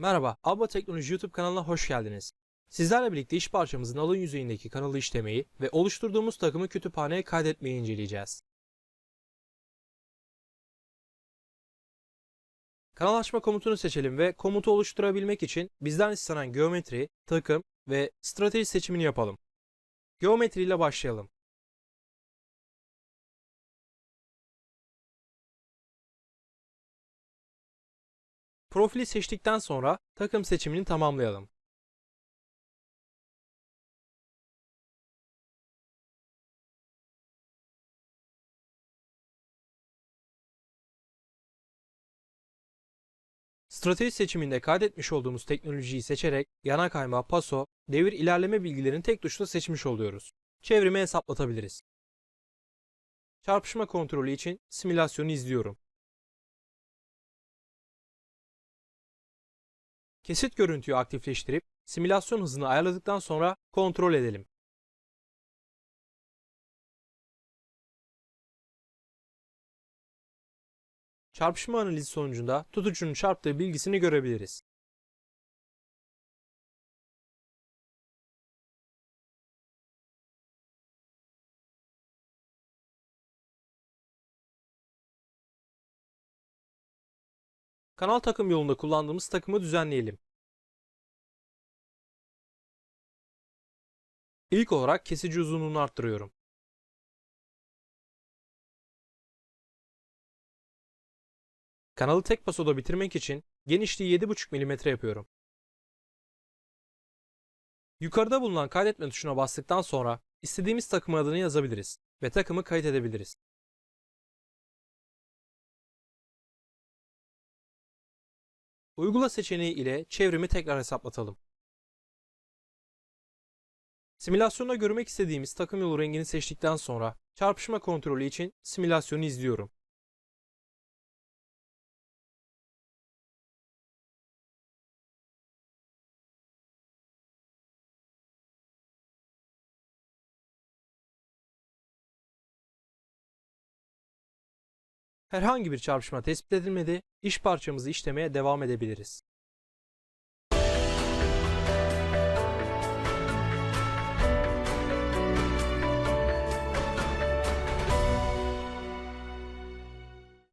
Merhaba, Abba Teknoloji YouTube kanalına hoş geldiniz. Sizlerle birlikte iş parçamızın alın yüzeyindeki kanalı işlemeyi ve oluşturduğumuz takımı kütüphaneye kaydetmeyi inceleyeceğiz. Kanal açma komutunu seçelim ve komutu oluşturabilmek için bizden istenen geometri, takım ve strateji seçimini yapalım. Geometri ile başlayalım. Profili seçtikten sonra takım seçimini tamamlayalım. Strateji seçiminde kaydetmiş olduğumuz teknolojiyi seçerek yana kayma, paso, devir ilerleme bilgilerini tek tuşla seçmiş oluyoruz. Çevrimi hesaplatabiliriz. Çarpışma kontrolü için simülasyonu izliyorum. Kesit görüntüyü aktifleştirip simülasyon hızını ayarladıktan sonra kontrol edelim. Çarpışma analizi sonucunda tutucunun çarptığı bilgisini görebiliriz. Kanal takım yolunda kullandığımız takımı düzenleyelim. İlk olarak kesici uzunluğunu arttırıyorum. Kanalı tek pasoda bitirmek için genişliği 7,5 mm yapıyorum. Yukarıda bulunan kaydetme tuşuna bastıktan sonra istediğimiz takım adını yazabiliriz ve takımı kayıt edebiliriz. Uygula seçeneği ile çevrimi tekrar hesaplatalım. Simülasyonda görmek istediğimiz takım yolu rengini seçtikten sonra çarpışma kontrolü için simülasyonu izliyorum. Herhangi bir çarpışma tespit edilmedi, iş parçamızı işlemeye devam edebiliriz.